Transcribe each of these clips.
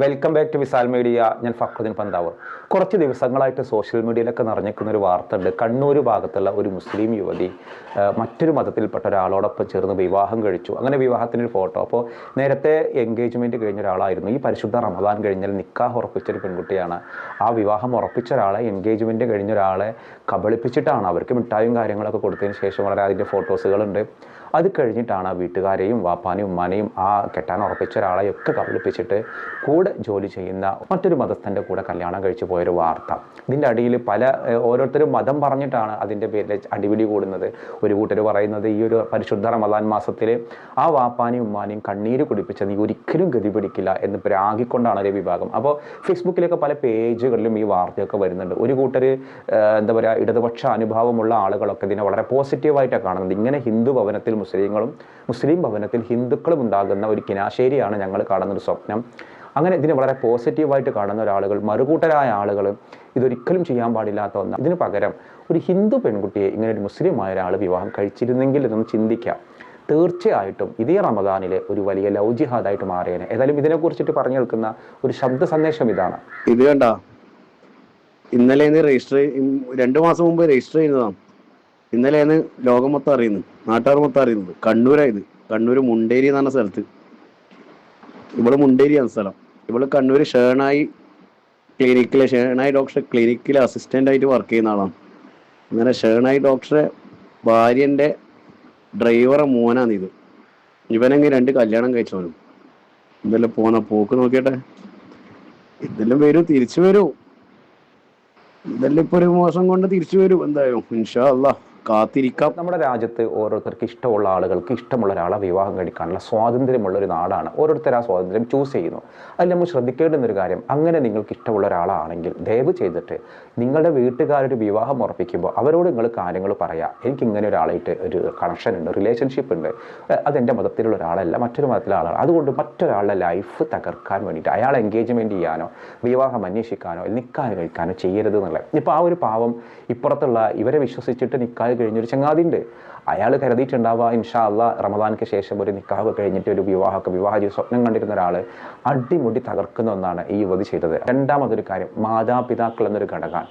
Welcome back to Visal media ഞാൻ ഫക്രുദ്ദീൻ പന്താവൂർ. കുറച്ച് ദിവസങ്ങളായിട്ട് സോഷ്യൽ മീഡിയയിലൊക്കെ നിറഞ്ഞിരിക്കുന്ന ഒരു വാർത്ത ഉണ്ട് കണ്ണൂർ ഭാഗത്തുള്ള ഒരു മുസ്ലിം യുവതി മറ്റൊരു മതത്തിൽപ്പെട്ട ഒരാളോടൊപ്പം ചേർന്ന് വിവാഹം കഴിച്ചു. അങ്ങനെ വിവാഹത്തിനൊരു ഫോട്ടോ അപ്പോൾ നേരത്തെ എൻഗേജ്മെന്റ് കഴിഞ്ഞ ഒരാളായിരുന്നു. ഈ പരിശുദ്ധ റമദാൻ കഴിഞ്ഞാൽ നിക്കാഹ് ഉറപ്പിച്ചൊരു പെൺകുട്ടിയാണ്. ആ വിവാഹം ഉറപ്പിച്ച ഒരാളെ എൻഗേജ്മെന്റ് കഴിഞ്ഞ ഒരാളെ കബളിപ്പിച്ചിട്ടാണ് അവർക്ക് മിഠായും കാര്യങ്ങളൊക്കെ കൊടുത്തതിന് ശേഷം. വളരെ അതിന്റെ ഫോട്ടോസുകളുണ്ട് അത് കഴിഞ്ഞിട്ടാണ് ആ വീട്ടുകാരെയും വാപ്പാനെയും ഉമ്മാനെയും ആ കെട്ടാൻ ഉറപ്പിച്ച ഒരാളെയും ഒക്കെ കബളിപ്പിച്ചിട്ട് കൂടെ ജോലി ചെയ്യുന്ന മറ്റൊരു മതസ്ഥന്റെ കൂടെ കല്യാണം കഴിച്ചു പോയൊരു വാർത്ത. ഇതിന്റെ അടിയിൽ പല ഓരോരുത്തരും മതം പറഞ്ഞിട്ടാണ് അതിന്റെ പേരിൽ അടിപിടി കൂടുന്നത്. ഒരു കൂട്ടർ പറയുന്നത് ഈ ഒരു പരിശുദ്ധ റമദാൻ മാസത്തിൽ ആ വാപ്പാനെയും ഉമ്മാനെയും കണ്ണീര് കുടിപ്പിച്ച നീ ഒരിക്കലും ഗതി പിടിക്കില്ല എന്ന് പ്രാഗിക്കൊണ്ടാണ് ഒരു വിഭാഗം. അപ്പോൾ ഫേസ്ബുക്കിലൊക്കെ പല പേജുകളിലും ഈ വാർത്തയൊക്കെ വരുന്നുണ്ട്. ഒരു കൂട്ടർ എന്താ പറയുക ഇടതുപക്ഷ അനുഭാവമുള്ള ആളുകളൊക്കെ ഇതിനെ വളരെ പോസിറ്റീവായിട്ടാണ് കാണുന്നത്. ഇങ്ങനെ ഹിന്ദു ഭവനത്തിൽ മുസ്ലിങ്ങളും മുസ്ലിം ഭവനത്തിൽ ഹിന്ദുക്കളും ഉണ്ടാകുന്ന ഒരു കിനാശേരിയാണ് ഞങ്ങൾ കാണുന്നൊരു സ്വപ്നം. അങ്ങനെ ഇതിനെ വളരെ പോസിറ്റീവായിട്ട് കാണുന്ന ഒരാളുകൾ മറുകൂട്ടരായ ആളുകൾ ഇതൊരിക്കലും ചെയ്യാൻ പാടില്ലാത്ത ഒന്നാണ്. ഇതിന് പകരം ഒരു ഹിന്ദു പെൺകുട്ടിയെ ഇങ്ങനെ ഒരു മുസ്ലിമായ ഒരാൾ വിവാഹം കഴിച്ചിരുന്നെങ്കിൽ എന്നൊന്ന് ചിന്തിക്കാം. തീർച്ചയായിട്ടും ഇതേ റമദാനിലെ ഒരു വലിയ ലവ് ജിഹാദായിട്ട് മാറിയേനെ. ഏതായാലും ഇതിനെ കുറിച്ചിട്ട് പറഞ്ഞു കേൾക്കുന്ന ഒരു ശബ്ദ സന്ദേശം ഇതാണ്. ഇത് കണ്ട ഇന്നലെ രജിസ്റ്റർ രണ്ടു മാസം മുമ്പ് രജിസ്റ്റർ ചെയ്യുന്നതാണ് ഇന്നലെയാണ് ലോകം മൊത്തം അറിയുന്നത്. നാട്ടുകാർ മൊത്തം അറിയുന്നത്. കണ്ണൂരായത്. കണ്ണൂർ മുണ്ടേരി എന്ന് പറഞ്ഞ സ്ഥലത്ത്. ഇവൾ മുണ്ടേരിയാണ് സ്ഥലം. ഇവൾ കണ്ണൂർ ഷേണായി ക്ലിനിക്കിലെ ഷേണായി ഡോക്ടറെ ക്ലിനിക്കിലെ അസിസ്റ്റന്റ് ആയിട്ട് വർക്ക് ചെയ്യുന്ന ആളാണ്. അങ്ങനെ ഷേണായി ഡോക്ടറെ ഭാര്യന്റെ ഡ്രൈവറെ മോനാണ് ഇത്. ഇവനെങ്കിൽ രണ്ട് കല്യാണം കഴിച്ചവനും. ഇതെല്ലാം പോന്ന പോക്ക് നോക്കിയട്ടെ. ഇതെല്ലാം വരും തിരിച്ചു വരൂ. ഇതെല്ലാം ഇപ്പൊ ഒരു മോശം കൊണ്ട് തിരിച്ചു വരും. എന്തായാലും ഇൻഷാ അല്ലാ കാത്തിരിക്കാം. നമ്മുടെ രാജ്യത്ത് ഓരോരുത്തർക്ക് ഇഷ്ടമുള്ള ആളുകൾക്ക് ഇഷ്ടമുള്ള ഒരാളെ വിവാഹം കഴിക്കാനുള്ള സ്വാതന്ത്ര്യമുള്ള ഒരു നാടാണ്. ഓരോരുത്തർ ആ സ്വാതന്ത്ര്യം ചൂസ് ചെയ്യുന്നു. അതിൽ നമ്മൾ ശ്രദ്ധിക്കേണ്ടുന്ന ഒരു കാര്യം അങ്ങനെ നിങ്ങൾക്ക് ഇഷ്ടമുള്ള ഒരാളാണെങ്കിൽ ദയവ് ചെയ്തിട്ട് നിങ്ങളുടെ വീട്ടുകാരൊരു വിവാഹം ഉറപ്പിക്കുമ്പോൾ അവരോട് നിങ്ങൾ കാര്യങ്ങൾ പറയാം. എനിക്ക് ഇങ്ങനെ ഒരാളായിട്ട് ഒരു കണക്ഷൻ ഉണ്ട് റിലേഷൻഷിപ്പ് ഉണ്ട്. അതെന്റെ മതത്തിലുള്ള ഒരാളല്ല മറ്റൊരു മതത്തിലെ ആളാണ്. അതുകൊണ്ട് മറ്റൊരാളുടെ ലൈഫ് തകർക്കാൻ വേണ്ടിയിട്ട് അയാൾ എൻഗേജ്മെന്റ് ചെയ്യാനോ വിവാഹം അന്വേഷിക്കാനോ നിൽക്കാൻ കഴിക്കാനോ ചെയ്യരുത് എന്നുള്ളത്. ഇപ്പോൾ ആ ഒരു പാവം ഇപ്പുറത്തുള്ള ഇവരെ വിശ്വസിച്ചിട്ട് നിക്കാഹ് കഴിഞ്ഞൊരു ചങ്ങാതി ഉണ്ട് അയാൾ കരുതിയിട്ടുണ്ടാവുക ഇൻഷാ അള്ളാ റമദാനിക്ക് ശേഷം ഒരു നിക്കാഹ് കഴിഞ്ഞിട്ട് ഒരു വിവാഹമൊക്കെ വിവാഹ ജീവിത സ്വപ്നം കണ്ടിരുന്ന ഒരാൾ അടിമുടി തകർക്കുന്ന ഒന്നാണ് ഈ യുവതി ചെയ്തത്. രണ്ടാമതൊരു കാര്യം മാതാപിതാക്കൾ എന്നൊരു ഘടകം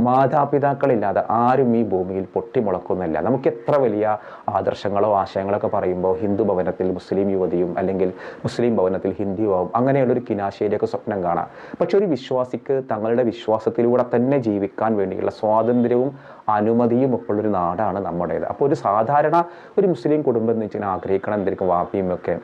മാതാപിതാക്കളില്ലാതെ ആരും ഈ ഭൂമിയിൽ പൊട്ടിമുളക്കുന്നില്ല നമുക്ക് എത്ര വലിയ ആദർശങ്ങളോ ആശയങ്ങളൊക്കെ പറയുമ്പോൾ ഹിന്ദു ഭവനത്തിൽ മുസ്ലിം യുവതിയും അല്ലെങ്കിൽ മുസ്ലിം ഭവനത്തിൽ ഹിന്ദു യുവാവും അങ്ങനെയുള്ളൊരു കിനാശേരിയൊക്കെ സ്വപ്നം കാണാം. പക്ഷെ ഒരു വിശ്വാസിക്ക് തങ്ങളുടെ വിശ്വാസത്തിലൂടെ തന്നെ ജീവിക്കാൻ വേണ്ടിയുള്ള സ്വാതന്ത്ര്യവും അനുമതിയും ഒക്കെ ഉള്ളൊരു നാടാണ് നമ്മുടേത്. അപ്പോൾ ഒരു സാധാരണ ഒരു മുസ്ലിം കുടുംബം എന്ന് വെച്ചാൽ ആഗ്രഹിക്കണം എന്തായിരിക്കും വാപ്പിയും ഒക്കെ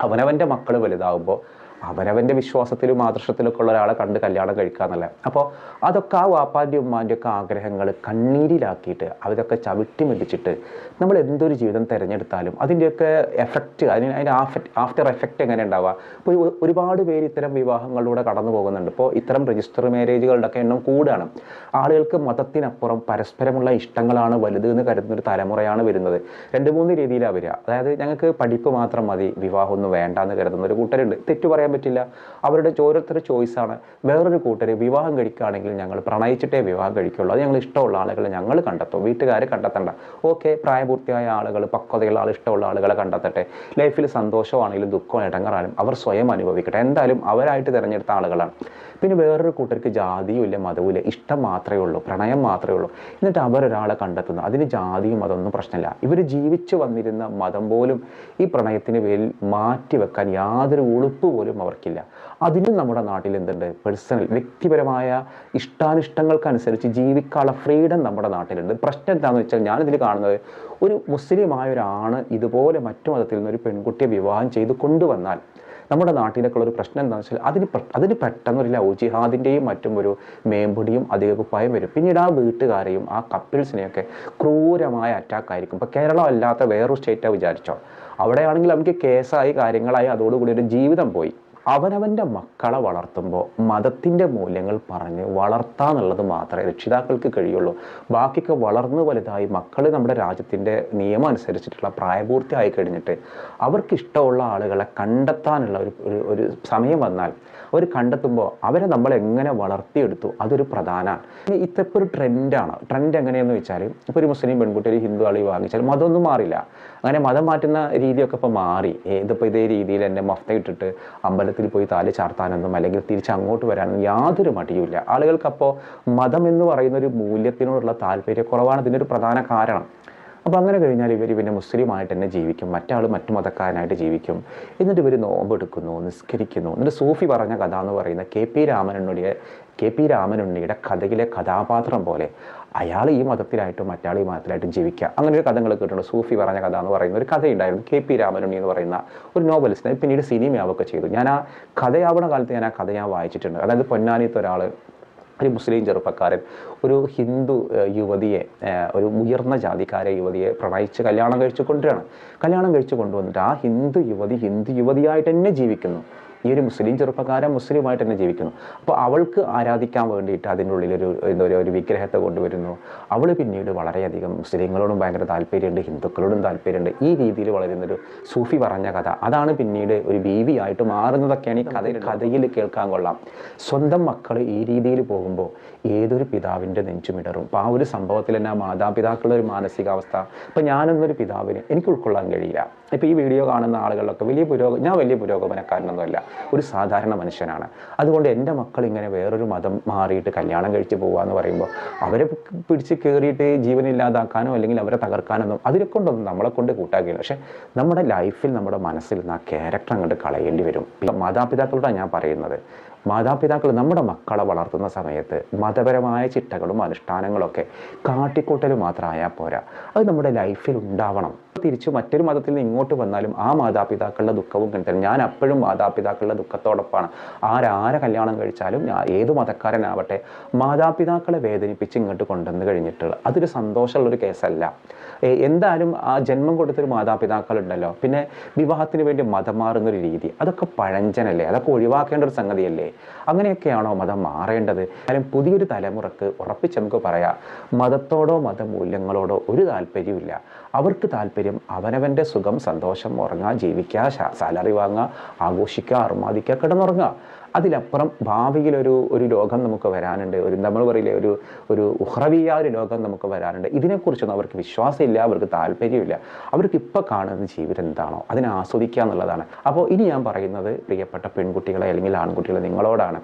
അവനവന്റെ മക്കൾ വലുതാവുമ്പോൾ അവനവന്റെ വിശ്വാസത്തിലും ആദർശത്തിലൊക്കെ ഉള്ള ഒരാളെ കണ്ട് കല്യാണം കഴിക്കുക അപ്പോൾ അതൊക്കെ ആ വാപ്പാന്റെ ഉമ്മാന്റെ ഒക്കെ ആഗ്രഹങ്ങൾ കണ്ണീരിലാക്കിയിട്ട് അവരൊക്കെ ചവിട്ടി മെതിച്ചിട്ട് നമ്മൾ എന്തൊരു ജീവിതം തിരഞ്ഞെടുത്താലും അതിന്റെയൊക്കെ എഫക്റ്റ് അതിന് അതിന്റെ ആഫ്റ്റർ എഫക്റ്റ് എങ്ങനെ ഉണ്ടാവുക? ഇപ്പോൾ ഒരുപാട് പേര് ഇത്തരം വിവാഹങ്ങളിലൂടെ കടന്നു പോകുന്നുണ്ട്. ഇപ്പോൾ ഇത്തരം രജിസ്റ്റർ മാരേജുകളുടെ ഒക്കെ എണ്ണം കൂടുകയാണ്. ആളുകൾക്ക് മതത്തിനപ്പുറം പരസ്പരമുള്ള ഇഷ്ടങ്ങളാണ് വലുത് എന്ന് കരുതുന്ന ഒരു തലമുറയാണ് വരുന്നത്. രണ്ട് മൂന്ന് രീതിയിലാണ് വരിക. അതായത് ഞങ്ങൾക്ക് പഠിപ്പ് മാത്രം മതി വിവാഹമൊന്നും വേണ്ട എന്ന് കരുതുന്ന ഒരു കൂട്ടരുണ്ട്. തെറ്റു പറയാൻ പറ്റില്ല. അവരുടെ ഓരോരുത്തരുടെ ചോയ്സാണ് വേറൊരു കൂട്ടരെ വിവാഹം കഴിക്കുകയാണെങ്കിൽ ഞങ്ങൾ പ്രണയിച്ചിട്ടേ വിവാഹം കഴിക്കുള്ളൂ. അത് ഞങ്ങൾ ഇഷ്ടമുള്ള ആളുകളെ ഞങ്ങൾ കണ്ടെത്തും. വീട്ടുകാർ കണ്ടെത്തണ്ട. ഓക്കെ പ്രായപൂർത്തിയായ ആളുകൾ പക്വതയുള്ള ആൾ ഇഷ്ടമുള്ള ആളുകളെ കണ്ടെത്തട്ടെ. ലൈഫിൽ സന്തോഷമാണെങ്കിലും ദുഃഖം ഇടങ്ങറാലും അവർ സ്വയം അനുഭവിക്കട്ടെ. എന്തായാലും അവരായിട്ട് തിരഞ്ഞെടുത്ത ആളുകളാണ്. പിന്നെ വേറൊരു കൂട്ടർക്ക് ജാതിയും ഇല്ല മതവും ഇല്ല. ഇഷ്ടം മാത്രമേ ഉള്ളൂ പ്രണയം മാത്രമേ ഉള്ളൂ. എന്നിട്ട് അവരൊരാളെ കണ്ടെത്തുന്നു. അതിന് ജാതിയും മതമൊന്നും പ്രശ്നമില്ല. ഇവർ ജീവിച്ചു വന്നിരുന്ന മതം പോലും ഈ പ്രണയത്തിന് പേരിൽ മാറ്റിവെക്കാൻ യാതൊരു ഉളുപ്പ് പോലും അവർക്കില്ല. അതിനും നമ്മുടെ നാട്ടിൽ എന്തുണ്ട്? പേഴ്സണൽ വ്യക്തിപരമായ ഇഷ്ടാനിഷ്ടങ്ങൾക്കനുസരിച്ച് ജീവിക്കാനുള്ള ഫ്രീഡം നമ്മുടെ നാട്ടിലുണ്ട്. പ്രശ്നം എന്താണെന്ന് വെച്ചാൽ ഞാനിതിൽ കാണുന്നത് ഒരു മുസ്ലിമായ ഒരാണ് ഇതുപോലെ മറ്റു മതത്തിൽ നിന്ന് ഒരു പെൺകുട്ടിയെ വിവാഹം ചെയ്ത് കൊണ്ടുവന്നാൽ നമ്മുടെ നാട്ടിലേക്കുള്ള ഒരു പ്രശ്നം എന്താണെന്ന് വെച്ചാൽ അതിന് അതിന് പെട്ടെന്നൊരു ലവ് ജിഹാദിന്റെയും മറ്റും ഒരു മേമ്പൊടിയും അധികകുപ്പായം വരും. പിന്നീട് ആ വീട്ടുകാരെയും ആ കപ്പിൾസിനെയൊക്കെ ക്രൂരമായ അറ്റാക്ക് ആയിരിക്കും ഇപ്പോൾ കേരളം അല്ലാത്ത വേറൊരു സ്റ്റേറ്റാണ് വിചാരിച്ചോ. അവിടെയാണെങ്കിൽ നമുക്ക് കേസായി കാര്യങ്ങളായി അതോടുകൂടി ഒരു ജീവിതം പോയി. അവനവന്റെ മക്കളെ വളർത്തുമ്പോൾ മതത്തിന്റെ മൂല്യങ്ങൾ പറഞ്ഞ് വളർത്താന്നുള്ളത് മാത്രമേ രക്ഷിതാക്കൾക്ക് കഴിയുള്ളൂ. ബാക്കിയൊക്കെ വളർന്നു വലുതായി മക്കൾ നമ്മുടെ രാജ്യത്തിന്റെ നിയമം അനുസരിച്ചിട്ടുള്ള പ്രായപൂർത്തിയായി കഴിഞ്ഞിട്ട് അവർക്കിഷ്ടമുള്ള ആളുകളെ കണ്ടെത്താനുള്ള ഒരു ഒരു- സമയം വന്നാൽ അവർ കണ്ടെത്തുമ്പോൾ അവരെ നമ്മൾ എങ്ങനെ വളർത്തിയെടുത്തു? അതൊരു പ്രധാനമാണ് ഇനി ഇത്തരപ്പോൾ ഒരു ട്രെൻഡാണ്. ട്രെൻഡ് എങ്ങനെയെന്ന് വെച്ചാൽ ഇപ്പോൾ ഒരു മുസ്ലിം പെൺകുട്ടി ഒരു ഹിന്ദു ആളി വാങ്ങിച്ചാൽ മതമൊന്നും മാറില്ല. അങ്ങനെ മതം മാറ്റുന്ന രീതിയൊക്കെ ഇപ്പോൾ മാറി. ഇതിപ്പോൾ ഇതേ രീതിയിൽ എന്നെ മഫ്ത ഇട്ടിട്ട് അമ്പലത്തിൽ പോയി താലി ചാർത്താനൊന്നും അല്ലെങ്കിൽ തിരിച്ച് അങ്ങോട്ട് വരാനും യാതൊരു മടിയുമില്ല ആളുകൾക്കപ്പോൾ മതം എന്ന് പറയുന്ന ഒരു മൂല്യത്തിനോടുള്ള താല്പര്യക്കുറവാണ് ഇതിന്റെ ഒരു പ്രധാന കാരണം. അപ്പോൾ അങ്ങനെ കഴിഞ്ഞാൽ ഇവർ പിന്നെ മുസ്ലിമായിട്ട് തന്നെ ജീവിക്കും. മറ്റാൾ മറ്റു മതക്കാരനായിട്ട് ജീവിക്കും. എന്നിട്ട് ഇവർ നോമ്പെടുക്കുന്നു നിസ്കരിക്കുന്നു. എന്നിട്ട് സൂഫി പറഞ്ഞ കഥ എന്ന് പറയുന്ന കെ പി രാമനുണ്ണിയുടെ കെ പി രാമനുണ്ണിയുടെ കഥയിലെ കഥാപാത്രം പോലെ അയാൾ ഈ മതത്തിലായിട്ടും മറ്റാൾ ഈ മതത്തിലായിട്ടും ജീവിക്കുക. അങ്ങനെ ഒരു കഥകൾ കേട്ടിട്ടുണ്ട്. സൂഫി പറഞ്ഞ കഥ എന്ന് പറയുന്ന ഒരു കഥയുണ്ടായിരുന്നു. കെ പി രാമനുണ്ണി എന്ന് പറയുന്ന ഒരു നോവലിസ്റ്റ്. പിന്നീട് സിനിമയാവൊക്കെ ചെയ്തു. ഞാൻ ആ കഥയാവണ കാലത്ത് ഞാൻ ആ കഥ ഞാൻ വായിച്ചിട്ടുണ്ട്. അതായത് പൊന്നാനിത്ത് ഒരാൾ ഒരു മുസ്ലിം ചെറുപ്പക്കാരൻ ഒരു ഹിന്ദു യുവതിയെ ഒരു ഉയർന്ന ജാതിക്കാരെ യുവതിയെ പ്രണയിച്ച് കല്യാണം കഴിച്ചു കൊണ്ടുവരികയാണ്. കല്യാണം കഴിച്ചു കൊണ്ടുവന്നിട്ട് ആ ഹിന്ദു യുവതി ഹിന്ദു യുവതിയായിട്ട് തന്നെ ജീവിക്കുന്നു. ഈ ഒരു മുസ്ലിം ചെറുപ്പക്കാരൻ മുസ്ലിമായിട്ട് തന്നെ ജീവിക്കുന്നു. അപ്പോൾ അവൾക്ക് ആരാധിക്കാൻ വേണ്ടിയിട്ട് അതിന്റെ ഉള്ളിലൊരു എന്താ പറയുക ഒരു വിഗ്രഹത്തെ കൊണ്ടുവരുന്നു. അവൾ പിന്നീട് വളരെയധികം മുസ്ലിങ്ങളോടും ഭയങ്കര താല്പര്യമുണ്ട് ഹിന്ദുക്കളോടും താല്പര്യമുണ്ട്. ഈ രീതിയിൽ വളരുന്നൊരു സൂഫി പറഞ്ഞ കഥ. അതാണ് പിന്നീട് ഒരു ബീവി ആയിട്ട് മാറുന്നതൊക്കെയാണ് ഈ കഥ കഥയിൽ കേൾക്കാൻ കൊള്ളാം. സ്വന്തം മക്കൾ ഈ രീതിയിൽ പോകുമ്പോൾ ഏതൊരു പിതാവിന്റെ നെഞ്ചുമിടറും അപ്പോൾ ആ ഒരു സംഭവത്തിൽ തന്നെ ആ മാതാപിതാക്കളുടെ ഒരു മാനസികാവസ്ഥ. അപ്പോൾ ഞാനെന്നൊരു പിതാവിന് എനിക്ക് ഉൾക്കൊള്ളാൻ കഴിയില്ല. ഇപ്പോൾ ഈ വീഡിയോ കാണുന്ന ആളുകളിലൊക്കെ വലിയ പുരോഗ ഞാൻ വലിയ പുരോഗമനക്കാരനൊന്നുമല്ല. ഒരു സാധാരണ മനുഷ്യനാണ്. അതുകൊണ്ട് എന്റെ മക്കൾ ഇങ്ങനെ വേറൊരു മതം മാറിയിട്ട് കല്യാണം കഴിച്ച് പോകുക എന്ന് പറയുമ്പോൾ അവരെ പിടിച്ച് കയറിയിട്ട് ജീവനില്ലാതാക്കാനോ അല്ലെങ്കിൽ അവരെ തകർക്കാനൊന്നും അതിനെ കൊണ്ടൊന്നും നമ്മളെ കൊണ്ട് കൂട്ടാക്കില്ല പക്ഷേ നമ്മുടെ ലൈഫിൽ നമ്മുടെ മനസ്സിൽ നിന്ന് ആ ക്യാരക്ടർ അങ്ങോട്ട് കളയേണ്ടി വരും. മാതാപിതാക്കളോടാണ് ഞാൻ പറയുന്നത്. മാതാപിതാക്കൾ നമ്മുടെ മക്കളെ വളർത്തുന്ന സമയത്ത് മതപരമായ ചിട്ടകളും അനുഷ്ഠാനങ്ങളൊക്കെ കാട്ടിക്കൂട്ടൽ മാത്രമായാൽ പോരാ. അത് നമ്മുടെ ലൈഫിൽ ഉണ്ടാവണം. തിരിച്ചു മറ്റൊരു മതത്തിൽ നിന്ന് ഇങ്ങോട്ട് വന്നാലും ആ മാതാപിതാക്കളുടെ ദുഃഖവും കണ്ടില്ല ഞാൻ അപ്പോഴും മാതാപിതാക്കളുടെ ദുഃഖത്തോടൊപ്പമാണ് ആരാരെ കല്യാണം കഴിച്ചാലും ഏത് മതക്കാരനാവട്ടെ മാതാപിതാക്കളെ വേദനിപ്പിച്ച് ഇങ്ങോട്ട് കൊണ്ടുവന്ന് കഴിഞ്ഞിട്ടുള്ള അതൊരു സന്തോഷമുള്ളൊരു കേസല്ല. എന്തായാലും ആ ജന്മം കൊടുത്തൊരു മാതാപിതാക്കളുണ്ടല്ലോ. പിന്നെ വിവാഹത്തിന് വേണ്ടി മതം മാറുന്നൊരു രീതി. അതൊക്കെ പഴഞ്ചനല്ലേ? അതൊക്കെ ഒഴിവാക്കേണ്ട ഒരു സംഗതിയല്ലേ? അങ്ങനെയൊക്കെയാണോ മതം മാറേണ്ടത്? കാര്യം പുതിയൊരു തലമുറയ്ക്ക് ഉറപ്പിച്ച് നമുക്ക് പറയാം മതത്തോടോ മതമൂല്യങ്ങളോടോ ഒരു താല്പര്യമില്ല അവർക്ക് താല്പര്യം അവനവന്റെ സുഖം സന്തോഷം ഉറങ്ങുക ജീവിക്കുക സാലറി വാങ്ങുക ആഘോഷിക്കുക അർമാദിക്കുക കിടന്നുറങ്ങുക. അതിലപ്പുറം ഭാവിയിലൊരു ഒരു ലോകം നമുക്ക് വരാനുണ്ട്. ഒരു നമ്മൾ പറയില്ലേ ഒരു ഒരു ഉഹ്രവിയ ഒരു ലോകം നമുക്ക് വരാനുണ്ട്. ഇതിനെക്കുറിച്ചൊന്നും അവർക്ക് വിശ്വാസമില്ല അവർക്ക് താല്പര്യമില്ല. അവർക്ക് ഇപ്പോൾ കാണുന്ന ജീവിതം എന്താണോ അതിനെ ആസ്വദിക്കുക എന്നുള്ളതാണ്. അപ്പോൾ ഇനി ഞാൻ പറയുന്നത് പ്രിയപ്പെട്ട പെൺകുട്ടികളെ അല്ലെങ്കിൽ ആൺകുട്ടികളെ നിങ്ങളോടാണ്.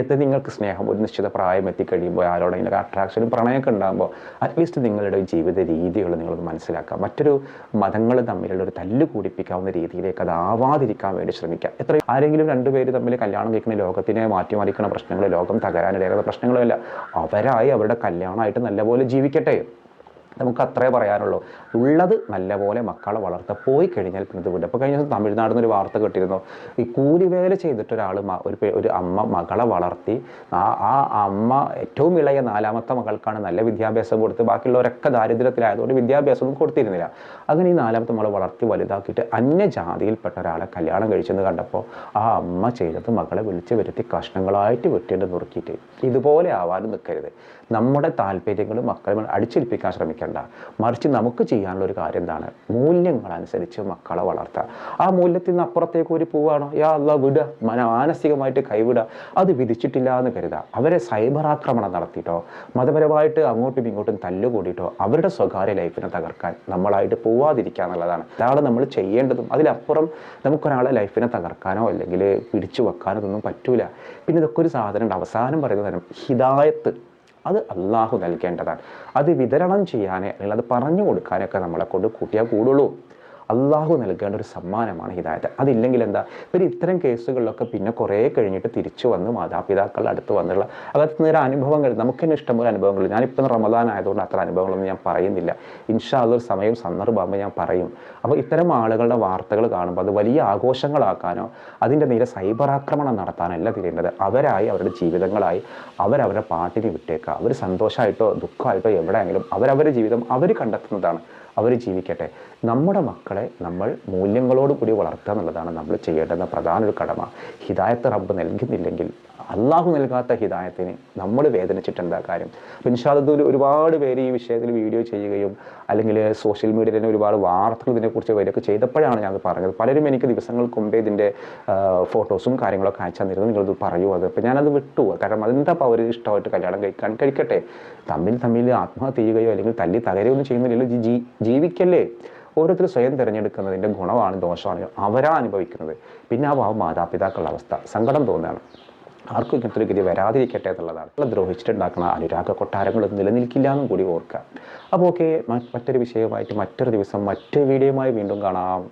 എത്ര നിങ്ങൾക്ക് സ്നേഹം ഒരു നിശ്ചിത പ്രായം എത്തിക്കഴിയുമ്പോൾ ആരോടെങ്കിലും അട്രാക്ഷനും പ്രണയമൊക്കെ ഉണ്ടാകുമ്പോൾ അറ്റ്ലീസ്റ്റ് നിങ്ങളുടെ ജീവിത രീതികൾ നിങ്ങളൊന്ന് മനസ്സിലാക്കുക. മറ്റൊരു മതങ്ങൾ തമ്മിലുള്ള ഒരു തല്ല് കൂടിപ്പിക്കാവുന്ന രീതിയിലേക്ക് അത് ആവാതിരിക്കാൻ വേണ്ടി ശ്രമിക്കുക. എത്ര ആരെങ്കിലും രണ്ടുപേര് തമ്മിൽ കല്യാണം കഴിക്കുന്ന ലോകത്തിനെ മാറ്റിമറിക്കുന്ന പ്രശ്നങ്ങൾ ലോകം തകരാനിടയാകുന്ന പ്രശ്നങ്ങളുമല്ല അവരായി അവരുടെ കല്യാണമായിട്ട് നല്ലപോലെ ജീവിക്കട്ടെ. നമുക്ക് അത്രേ പറയാനുള്ളൂ. ഉള്ളത് നല്ലപോലെ മക്കളെ വളർത്ത പോയി കഴിഞ്ഞാൽ പിന്നെ ഇതുപോലെ അപ്പോൾ കഴിഞ്ഞ ദിവസം തമിഴ്നാട് നിന്ന് ഒരു വാർത്ത കിട്ടിയിരുന്നു ഈ കൂലിവേല ചെയ്തിട്ട് ഒരാൾ ഒരു ഒരു അമ്മ മകളെ വളർത്തി. ആ ആ അമ്മ ഏറ്റവും ഇളയ നാലാമത്തെ മകൾക്കാണ് നല്ല വിദ്യാഭ്യാസം കൊടുത്ത്. ബാക്കിയുള്ളവരൊക്കെ ദാരിദ്ര്യത്തിലായതുകൊണ്ട് വിദ്യാഭ്യാസമൊന്നും കൊടുത്തിരുന്നില്ല. അങ്ങനെ ഈ നാലാമത്തെ മകളെ വളർത്തി വലുതാക്കിയിട്ട് അന്യജാതിയിൽപ്പെട്ട ഒരാളെ കല്യാണം കഴിച്ചെന്ന് കണ്ടപ്പോൾ ആ അമ്മ ചെയ്തത് മകളെ വിളിച്ച് വരുത്തി കഷ്ണങ്ങളായിട്ട് വെട്ടിയിട്ട് നുറുക്കിയിട്ട്. ഇതുപോലെ ആവാനും നിൽക്കരുത് നമ്മുടെ താല്പര്യങ്ങളും മക്കളെ അടിച്ചേൽപ്പിക്കാൻ ശ്രമിക്കേണ്ട മറിച്ച് നമുക്ക് ചെയ്യാനുള്ള ഒരു കാര്യം എന്താണ്? മൂല്യങ്ങളനുസരിച്ച് മക്കളെ വളർത്തുക ആ മൂല്യത്തിൽ നിന്ന് അപ്പുറത്തേക്ക് ഒരു പോവാണോ? യാ അല്ല വിടുക മന മാനസികമായിട്ട് കൈവിടുക അത് വിധിച്ചിട്ടില്ല എന്ന് കരുതുക അവരെ സൈബർ ആക്രമണം നടത്തിയിട്ടോ മതപരമായിട്ട് അങ്ങോട്ടും ഇങ്ങോട്ടും തല്ലുകൂടിയിട്ടോ അവരുടെ സ്വകാര്യ ലൈഫിനെ തകർക്കാൻ നമ്മളായിട്ട് പോവാതിരിക്കുക എന്നുള്ളതാണ്. അതാണ് നമ്മൾ ചെയ്യേണ്ടതും അതിലപ്പുറം നമുക്കൊരാളെ ലൈഫിനെ തകർക്കാനോ അല്ലെങ്കിൽ പിടിച്ചു വെക്കാനോ ഒന്നും പറ്റൂല. പിന്നെ ഇതൊക്കെ ഒരു സാധനം ഉണ്ട് അവസാനം പറയുന്നത് ഹിദായത്ത്. അത് അള്ളാഹു നൽകേണ്ടതാണ്. അത് വിതരണം ചെയ്യാനേ അല്ലെങ്കിൽ അത് പറഞ്ഞു കൊടുക്കാനൊക്കെ നമ്മളെ കൊണ്ട് കൂട്ടിയാൽ കൂടുള്ളൂ. അള്ളാഹു നൽകേണ്ട ഒരു സമ്മാനമാണ് ഹിദായത്ത്. അതില്ലെങ്കിൽ എന്താ? പിന്നെ ഇത്തരം കേസുകളിലൊക്കെ പിന്നെ കുറേ കഴിഞ്ഞിട്ട് തിരിച്ചു വന്ന് മാതാപിതാക്കളുടെ അടുത്ത് വന്നുള്ള അകത്ത് നേരെ അനുഭവങ്ങൾ നമുക്ക് തന്നെ ഇഷ്ടംപോലെ അനുഭവങ്ങൾ. ഞാനിപ്പം റമദാൻ ആയതുകൊണ്ട് അത്ര അനുഭവങ്ങളൊന്നും ഞാൻ പറയുന്നില്ല. ഇൻഷാ ഒരു സമയം സന്ദർഭമാകുമ്പോൾ ഞാൻ പറയും. അപ്പോൾ ഇത്തരം ആളുകളുടെ വാർത്തകൾ കാണുമ്പോൾ അത് വലിയ ആഘോഷങ്ങളാക്കാനോ അതിന്റെ നേരെ സൈബർ ആക്രമണം നടത്താനല്ല തിരിയേണ്ടത് അവരായി അവരുടെ ജീവിതങ്ങളായി അവരവരുടെ പാട്ടിന് വിട്ടേക്കുക. അവർ സന്തോഷമായിട്ടോ ദുഃഖമായിട്ടോ എവിടെയെങ്കിലും അവരവരുടെ ജീവിതം അവർ കണ്ടെത്തുന്നതാണ്. അവർ ജീവിക്കട്ടെ. നമ്മുടെ മക്കളെ നമ്മൾ മൂല്യങ്ങളോട് കൂടി വളർത്തുക എന്നുള്ളതാണ് നമ്മൾ ചെയ്യേണ്ടുന്ന പ്രധാന ഒരു കടമ. ഹിദായത്ത് റബ്ബ് നൽകുന്നില്ലെങ്കിൽ അള്ളാഹു നൽകാത്ത ഹിതായത്തിന് നമ്മൾ വേദനിച്ചിട്ടുണ്ട് ആ കാര്യം പിൻഷാദത്തിൽ ഒരുപാട് പേര് ഈ വിഷയത്തിൽ വീഡിയോ ചെയ്യുകയും അല്ലെങ്കിൽ സോഷ്യൽ മീഡിയയിൽ തന്നെ ഒരുപാട് വാർത്തകൾ ഇതിനെക്കുറിച്ച് വരികയൊക്കെ ചെയ്തപ്പോഴാണ് ഞാൻ പറഞ്ഞത്. പലരും എനിക്ക് ദിവസങ്ങൾക്ക് മുമ്പേ ഇതിന്റെ ഫോട്ടോസും കാര്യങ്ങളൊക്കെ അയച്ചു തന്നിരുന്നു. നിങ്ങളിത് പറയൂ അത്. അപ്പം ഞാനത് വിട്ടു. കാരണം അതെന്താ അവർ ഇഷ്ടമായിട്ട് കല്യാണം കഴിക്കാൻ കഴിക്കട്ടെ? തമ്മിൽ തമ്മിൽ ആത്മഹത്യ ചെയ്യുകയോ അല്ലെങ്കിൽ തല്ലി തകരുകയോ ഒന്നും ചെയ്യുന്നില്ലല്ലോ ജീ- ജീവിക്കല്ലേ? ഓരോരുത്തർ സ്വയം തിരഞ്ഞെടുക്കുന്നതിന്റെ ഗുണമാണ് ദോഷമാണ് അവരാ അനുഭവിക്കുന്നത്. പിന്നെ ആ മാതാപിതാക്കളുടെ അവസ്ഥ. സങ്കടം തോന്നുകയാണ്. ആർക്കും ഇങ്ങനത്തെ ഒരു ഗതി വരാതിരിക്കട്ടെ എന്നുള്ളതാണ്. ദ്രോഹിച്ചിട്ടുണ്ടാക്കുന്ന അനുരാഗ കൊട്ടാരങ്ങൾ നിലനിൽക്കില്ല എന്നും കൂടി ഓർക്കുക. അപ്പോൾ ഓക്കെ മറ്റൊരു വിഷയമായിട്ട് മറ്റൊരു ദിവസം മറ്റൊരു വീഡിയോയുമായി വീണ്ടും കാണാം.